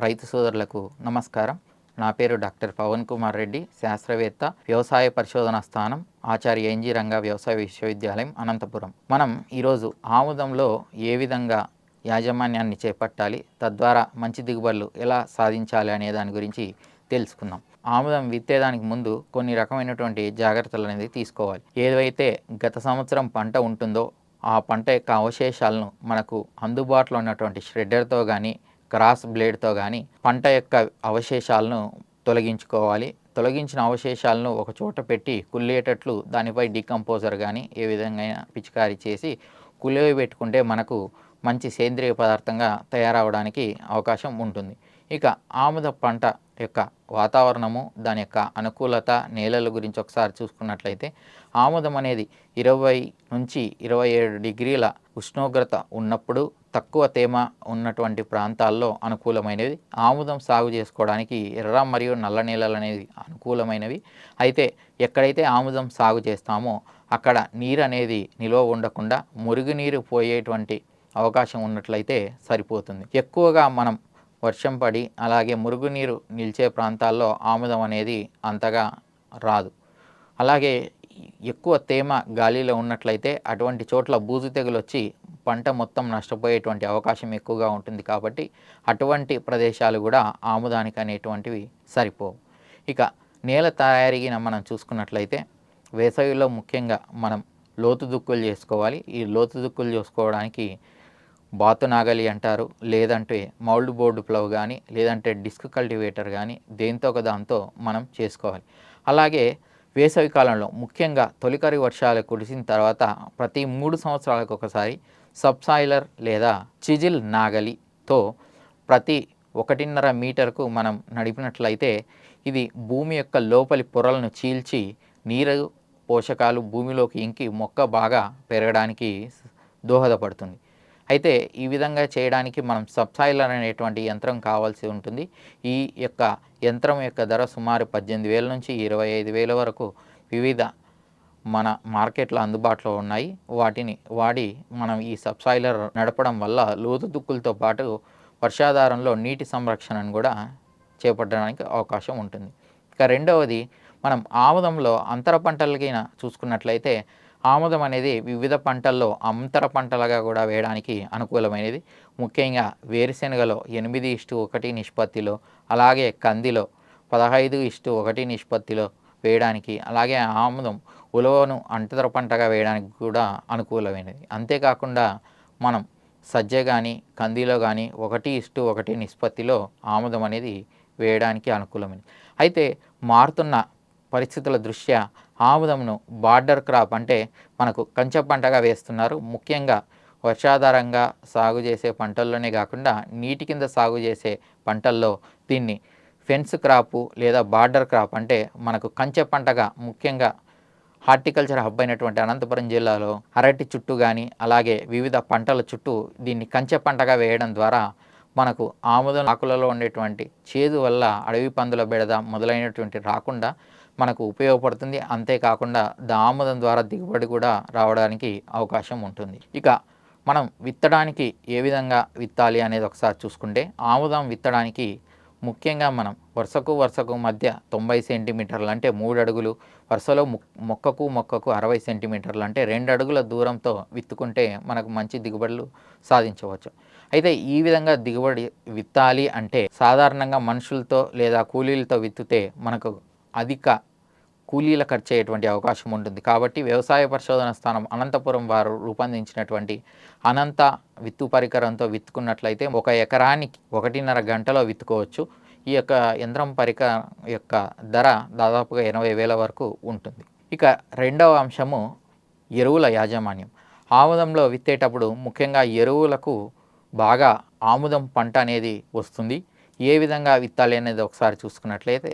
రైతు సోదరులకు నమస్కారం. నా పేరు డాక్టర్ పవన్ కుమార్ రెడ్డి శాస్త్రవేత్త వ్యవసాయ పరిశోధన స్థానం ఆచార్య ఎన్జి రంగా వ్యవసాయ విశ్వవిద్యాలయం అనంతపురం. మనం ఈరోజు ఆముదంలో ఏ విధంగా యాజమాన్యాన్ని చేపట్టాలి తద్వారా మంచి దిగుబడులు ఎలా సాధించాలి అనే దాని గురించి తెలుసుకుందాం. ఆముదం విత్తేదానికి ముందు కొన్ని రకమైనటువంటి జాగ్రత్తలు అనేది తీసుకోవాలి. ఏదైతే గత సంవత్సరం పంట ఉంటుందో ఆ పంట యొక్క అవశేషాలను మనకు అందుబాటులో ఉన్నటువంటి షెడ్డర్తో కానీ క్రాస్ బ్లేడ్తో కానీ పంట యొక్క అవశేషాలను తొలగించుకోవాలి. తొలగించిన అవశేషాలను ఒక చోట పెట్టి కుళ్ళేటట్లు దానిపై డికంపోజర్ కానీ ఏ విధంగా పిచికారీ చేసి కుళ్ళేవి పెట్టుకుంటే మనకు మంచి సేంద్రియ పదార్థంగా తయారవడానికి అవకాశం ఉంటుంది. ఇక ఆముద పంట యొక్క వాతావరణము దాని యొక్క అనుకూలత నేలల గురించి ఒకసారి చూసుకున్నట్లయితే ఆముదం అనేది ఇరవై నుంచి ఇరవై ఏడు డిగ్రీల ఉష్ణోగ్రత ఉన్నప్పుడు తక్కువ తేమ ఉన్నటువంటి ప్రాంతాల్లో అనుకూలమైనవి. ఆముదం సాగు చేసుకోవడానికి ఎర్ర మరియు నల్ల నేలలు అనేది అనుకూలమైనవి. అయితే ఎక్కడైతే ఆముదం సాగు చేస్తామో అక్కడ నీరు అనేది నిల్వ ఉండకుండా మురుగునీరు పోయేటువంటి అవకాశం ఉన్నట్లయితే సరిపోతుంది. ఎక్కువగా మనం వర్షం పడి అలాగే మురుగునీరు నిలిచే ప్రాంతాల్లో ఆముదం అనేది అంతగా రాదు. అలాగే ఎక్కువ తేమ గాలిలో ఉన్నట్లయితే అటువంటి చోట్ల బూజు తెగులు వచ్చి పంట మొత్తం నష్టపోయేటువంటి అవకాశం ఎక్కువగా ఉంటుంది కాబట్టి అటువంటి ప్రదేశాలు కూడా ఆముదానికి అనేటువంటివి సరిపోవు. ఇక నేల తయారీగిన మనం చూసుకున్నట్లయితే వేసవిలో ముఖ్యంగా మనం లోతు దుక్కులు చేసుకోవాలి. ఈ లోతు దుక్కులు చేసుకోవడానికి బాతు నాగలి అంటారు. లేదంటే మౌల్డ్ బోర్డు ప్లవ్ కానీ లేదంటే డిస్క్ కల్టివేటర్ కానీ దేంతో ఒక దాంతో మనం చేసుకోవాలి. అలాగే వేసవి కాలంలో ముఖ్యంగా తొలికరి వర్షాలు కురిసిన తర్వాత ప్రతి మూడు సంవత్సరాలకు ఒకసారి సబ్సాయిలర్ లేదా చిజిల్ నాగలితో ప్రతి ఒకటిన్నర మీటర్కు మనం నడిపినట్లయితే ఇది భూమి యొక్క లోపలి పొరలను చీల్చి నీరు పోషకాలు భూమిలోకి ఇంకి మొక్క బాగా పెరగడానికి దోహదపడుతుంది. అయితే ఈ విధంగా చేయడానికి మనం సబ్సాయిలర్ అనేటువంటి యంత్రం కావాల్సి ఉంటుంది. ఈ యొక్క యంత్రం యొక్క ధర సుమారు పద్దెనిమిది వేల నుంచి ఇరవై ఐదు వేల వరకు వివిధ మన మార్కెట్లో అందుబాటులో ఉన్నాయి. వాటిని వాడి మనం ఈ సబ్సాయిలర్ నడపడం వల్ల లోతు దుక్కులతో పాటు వర్షాధారంలో నీటి సంరక్షణను కూడా చేపట్టడానికి అవకాశం ఉంటుంది. ఇక రెండవది మనం ఆముదంలో అంతర పంటలకైనా చూసుకున్నట్లయితే ఆముదం అనేది వివిధ పంటల్లో అంతర పంటలుగా కూడా వేయడానికి అనుకూలమైనది. ముఖ్యంగా వేరుశెనగలో ఎనిమిది ఇష్టు ఒకటి నిష్పత్తిలో అలాగే కందిలో పదహైదు ఇష్టు ఒకటి నిష్పత్తిలో వేయడానికి అలాగే ఆముదం ఉలవను అంతర పంటగా వేయడానికి కూడా అనుకూలమైనది. అంతేకాకుండా మనం సజ్జ కానీ కందిలో కానీ ఒకటి ఇష్టు ఒకటి నిష్పత్తిలో ఆముదం అనేది వేయడానికి అనుకూలమైనది. అయితే మారుతున్న పరిస్థితుల దృష్ట్యా ఆముదంను బార్డర్ క్రాప్ అంటే మనకు కంచె పంటగా వేస్తున్నారు. ముఖ్యంగా వర్షాధారంగా సాగు చేసే పంటల్లోనే కాకుండా నీటి కింద సాగు చేసే పంటల్లో దీన్ని ఫెన్స్ క్రాపు లేదా బార్డర్ క్రాప్ అంటే మనకు కంచె పంటగా ముఖ్యంగా హార్టికల్చర్ హబ్ అయినటువంటి అనంతపురం జిల్లాలో అరటి చుట్టూ కానీ అలాగే వివిధ పంటల చుట్టూ దీన్ని కంచె పంటగా వేయడం ద్వారా మనకు ఆముదం ఆకులలో ఉండేటువంటి చేదు వల్ల అడవి పందుల బెడద మొదలైనటువంటి రాకుండా మనకు ఉపయోగపడుతుంది. అంతేకాకుండా ఆముదం ద్వారా దిగుబడి కూడా రావడానికి అవకాశం ఉంటుంది. ఇక మనం విత్తడానికి ఏ విధంగా విత్తాలి అనేది ఒకసారి చూసుకుంటే ఆముదం విత్తడానికి ముఖ్యంగా మనం వరుసకు వరుసకు మధ్య తొంభై సెంటీమీటర్లు అంటే మూడు అడుగులు వరుసలో మొక్కకు మొక్కకు అరవై సెంటీమీటర్లు అంటే రెండు అడుగుల దూరంతో విత్తుకుంటే మనకు మంచి దిగుబడులు సాధించవచ్చు. అయితే ఈ విధంగా దిగుబడి విత్తాలి అంటే సాధారణంగా మనుషులతో లేదా కూలీలతో విత్తితే మనకు అధిక కూలీల ఖర్చు అయ్యేటువంటి అవకాశం ఉంటుంది కాబట్టి వ్యవసాయ పరిశోధన స్థానం అనంతపురం వారు రూపొందించినటువంటి అనంత విత్తు పరికరంతో విత్తుకున్నట్లయితే ఒక ఎకరానికి ఒకటిన్నర గంటలో విత్తుకోవచ్చు. ఈ యొక్క యంత్రం పరికరం యొక్క ధర దాదాపుగా ఎనభై వేల వరకు ఉంటుంది. ఇక రెండవ అంశము ఎరువుల యాజమాన్యం. ఆముదంలో విత్తేటప్పుడు ముఖ్యంగా ఎరువులకు బాగా ఆముదం పంట అనేది వస్తుంది. ఏ విధంగా విత్తాలి అనేది ఒకసారి చూసుకున్నట్లయితే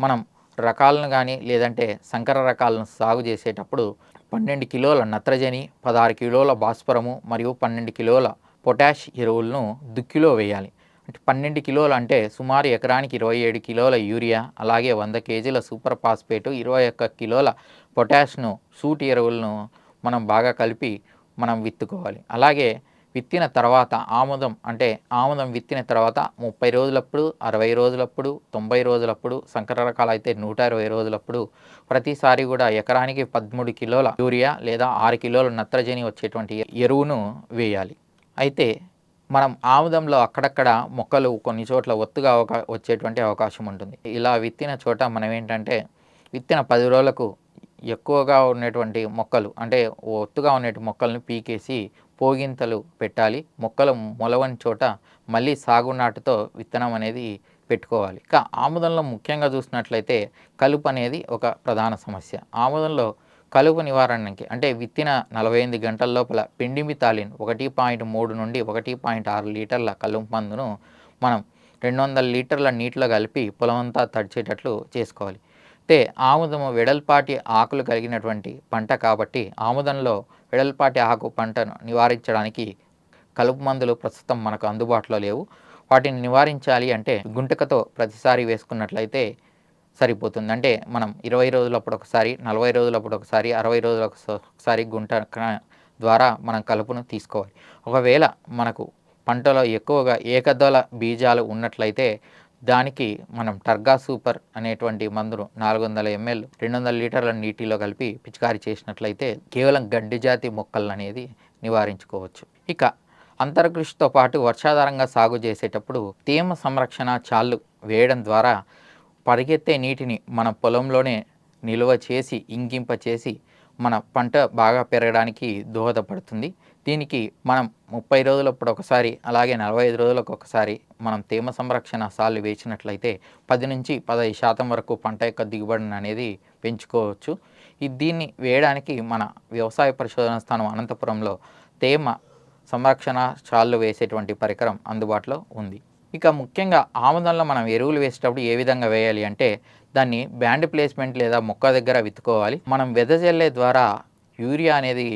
మనం రకాలను కానీ లేదంటే సంకర రకాలను సాగు చేసేటప్పుడు పన్నెండు కిలోల నత్రజని పదహారు కిలోల భాస్వరము మరియు పన్నెండు కిలోల పొటాష్ ఎరువులను దుక్కిలో వేయాలి. అంటే పన్నెండు కిలోలు అంటే సుమారు ఎకరానికి ఇరవై ఏడు కిలోల యూరియా అలాగే వంద కేజీల సూపర్ ఫాస్ఫేటు ఇరవై ఒక్క కిలోల పొటాష్ను సూటి ఎరువులను మనం బాగా కలిపి మనం విత్తుకోవాలి. అలాగే విత్తిన తర్వాత ఆముదం అంటే ఆముదం విత్తిన తర్వాత ముప్పై రోజులప్పుడు అరవై రోజులప్పుడు తొంభై రోజులప్పుడు సంకర రకాలు అయితే నూట ఇరవై రోజులప్పుడు ప్రతిసారి కూడా ఎకరానికి పదమూడు కిలోల యూరియా లేదా ఆరు కిలోల నత్రజని వచ్చేటువంటి ఎరువును వేయాలి. అయితే మనం ఆముదంలో అక్కడక్కడ మొక్కలు కొన్ని చోట్ల ఒత్తుగా అవకా వచ్చేటువంటి అవకాశం ఉంటుంది. ఇలా విత్తిన చోట మనం ఏంటంటే విత్తిన పది రోజులకు ఎక్కువగా ఉన్నటువంటి మొక్కలు అంటే ఒత్తుగా ఉన్నటువంటి మొక్కలను పీకేసి పోగింతలు పెట్టాలి. మొక్కలు మొలవని చోట మళ్ళీ సాగు నాటుతో విత్తనం అనేది పెట్టుకోవాలి. ఇక ఆముదంలో ముఖ్యంగా చూసినట్లయితే కలుపు అనేది ఒక ప్రధాన సమస్య. ఆముదంలో కలుపు నివారణకి అంటే విత్తిన నలభై ఎనిమిది గంటల లోపల పిండిమితాలిన్ ఒకటి పాయింట్ మూడు నుండి ఒకటి పాయింట్ ఆరు లీటర్ల కలుపు మందును మనం రెండు వందల లీటర్ల నీటిలో కలిపి పొలమంతా తడిచేటట్లు చేసుకోవాలి. అయితే ఆముదము వెడల్పాటి ఆకులు కలిగినటువంటి పంట కాబట్టి ఆముదంలో వెడల్పాటి ఆకు పంటను నివారించడానికి కలుపు మందులు ప్రస్తుతం మనకు అందుబాటులో లేవు. వాటిని నివారించాలి అంటే గుంటకతో ప్రతిసారి వేసుకున్నట్లయితే సరిపోతుంది. అంటే మనం ఇరవై రోజులప్పుడు ఒకసారి నలభై రోజులప్పుడు ఒకసారి అరవై రోజుల ఒకసారి గుంట ద్వారా మనం కలుపును తీసుకోవాలి. ఒకవేళ మనకు పంటలో ఎక్కువగా ఏకదళ బీజాలు ఉన్నట్లయితే దానికి మనం టర్గా సూపర్ అనేటువంటి మందును నాలుగు వందల ఎంఎల్ రెండు వందల లీటర్ల నీటిలో కలిపి పిచికారీ చేసినట్లయితే కేవలం గడ్డి జాతి మొక్కలనేది నివారించుకోవచ్చు. ఇక అంతర్కృషితో పాటు వర్షాధారంగా సాగు చేసేటప్పుడు తేమ సంరక్షణ చాళ్ళు వేయడం ద్వారా పరిగెత్తే నీటిని మన పొలంలోనే నిల్వ చేసి ఇంకింప చేసి మన పంట బాగా పెరగడానికి దోహదపడుతుంది. దీనికి మనం ముప్పై రోజులప్పుడు ఒకసారి అలాగే నలభై ఐదు రోజులకు ఒకసారి మనం తేమ సంరక్షణ సార్లు వేసినట్లయితే పది నుంచి పదహైదు శాతం వరకు పంట యొక్క దిగుబడిని అనేది పెంచుకోవచ్చు. ఈ దీన్ని వేయడానికి మన వ్యవసాయ పరిశోధన స్థానం అనంతపురంలో తేమ సంరక్షణ చాళ్ళు వేసేటువంటి పరికరం అందుబాటులో ఉంది. ఇక ముఖ్యంగా ఆముదంలో మనం ఎరువులు వేసేటప్పుడు ఏ విధంగా వేయాలి అంటే దాన్ని బ్యాండ్ ప్లేస్మెంట్ లేదా మొక్క దగ్గర విత్తుకోవాలి. మనం వెదజల్లే ద్వారా యూరియా అనేది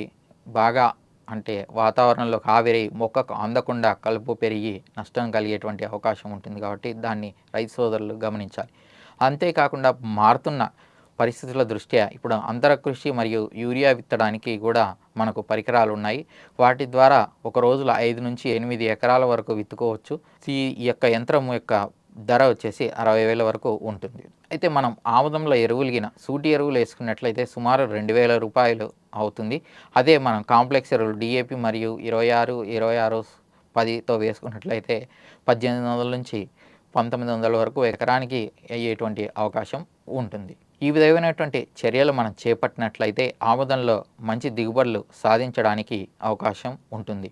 బాగా అంటే వాతావరణంలో ఆవిరై మొక్కకు అందకుండా కలుపు పెరిగి నష్టం కలిగేటువంటి అవకాశం ఉంటుంది కాబట్టి దాన్ని రైతు సోదరులు గమనించాలి. అంతేకాకుండా మారుతున్న పరిస్థితుల దృష్ట్యా ఇప్పుడు అంతరకృషి మరియు యూరియా విత్తడానికి కూడా మనకు పరికరాలు ఉన్నాయి. వాటి ద్వారా ఒక రోజులో ఐదు నుంచి ఎనిమిది ఎకరాల వరకు విత్తుకోవచ్చు. ఈ యొక్క యంత్రం యొక్క ధర వచ్చేసి అరవై వేల వరకు ఉంటుంది. అయితే మనం ఆముదంలో ఎరువులిగిన సూటి ఎరువులు వేసుకున్నట్లయితే సుమారు రెండు వేల రూపాయలు అవుతుంది. అదే మనం కాంప్లెక్స్ ఎరువులు డిఏపి మరియు ఇరవై ఆరు ఇరవై ఆరు పదితో వేసుకున్నట్లయితే పద్దెనిమిది వందల నుంచి పంతొమ్మిది వందల వరకు ఎకరానికి అయ్యేటువంటి అవకాశం ఉంటుంది. ఈ విధమైనటువంటి చర్యలు మనం చేపట్టినట్లయితే ఆముదంలో మంచి దిగుబడులు సాధించడానికి అవకాశం ఉంటుంది.